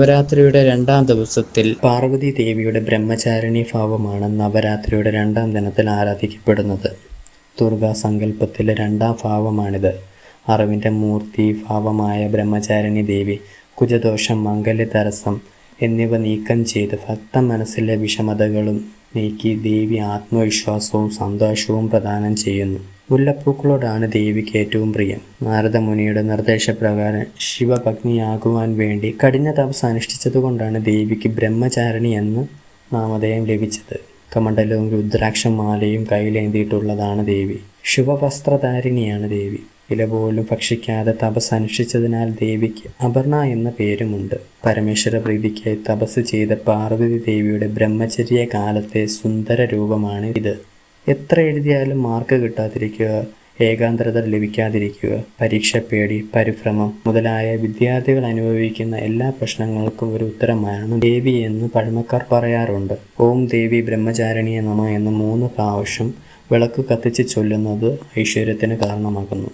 നവരാത്രിയുടെ രണ്ടാം ദിവസത്തിൽ പാർവതി ദേവിയുടെ ബ്രഹ്മചാരിണി ഭാവമാണ് നവരാത്രിയുടെ രണ്ടാം ദിനത്തിൽ ആരാധിക്കപ്പെടുന്നത്. ദുർഗാ സങ്കല്പത്തിലെ രണ്ടാം ഭാവമാണിത്. അറിവിന്റെ മൂർത്തി ഭാവമായ ബ്രഹ്മചാരിണി ദേവി കുജദോഷം മംഗല്യതരസം എന്നിവ നീക്കം ചെയ്ത് ഭക്ത മനസ്സിലെ വിഷമതകളും നീക്കി ദേവി ആത്മവിശ്വാസവും സന്തോഷവും പ്രദാനം ചെയ്യുന്നു. മുല്ലപ്പൂക്കളോടാണ് ദേവിക്ക് ഏറ്റവും പ്രിയം. നാരദമുനിയുടെ നിർദ്ദേശപ്രകാരം ശിവഭഗ്നിയാകുവാൻ വേണ്ടി കഠിന തപസ് അനുഷ്ഠിച്ചതുകൊണ്ടാണ് ദേവിക്ക് ബ്രഹ്മചാരിണി എന്ന് നാമധേയം ലഭിച്ചത്. കമണ്ഡലവും രുദ്രാക്ഷമാലയും കയ്യിലേന്തിയിട്ടുള്ളതാണ് ദേവി. ശിവവസ്ത്രധാരിണിയാണ് ദേവി. ഇല പോലും ഭക്ഷിക്കാതെ തപസ് അനുഷ്ഠിച്ചതിനാൽ ദേവിക്ക് അപർണ എന്ന പേരുമുണ്ട്. പരമേശ്വര പ്രീതിക്കായി തപസ് ചെയ്ത പാർവതി ദേവിയുടെ ബ്രഹ്മചര്യ കാലത്തെ സുന്ദര രൂപമാണ് ഇത്. എത്ര എഴുതിയാലും മാർക്ക് കിട്ടാതിരിക്കുക ഏകാന്തത ലഭിക്കാതിരിക്കുക പരീക്ഷ പേടി പരിഭ്രമം മുതലായ വിദ്യാർത്ഥികൾ അനുഭവിക്കുന്ന എല്ലാ പ്രശ്നങ്ങൾക്കും ഒരു ഉത്തരമാണ് ദേവി എന്ന് പഴമക്കാർ പറയാറുണ്ട്. ഓം ദേവി ബ്രഹ്മചാരിണിയെ നമ എന്ന് മൂന്ന് പ്രാവശ്യം വിളക്ക് കത്തിച്ച് ചൊല്ലുന്നത് ഐശ്വര്യത്തിന് കാരണമാകുന്നു.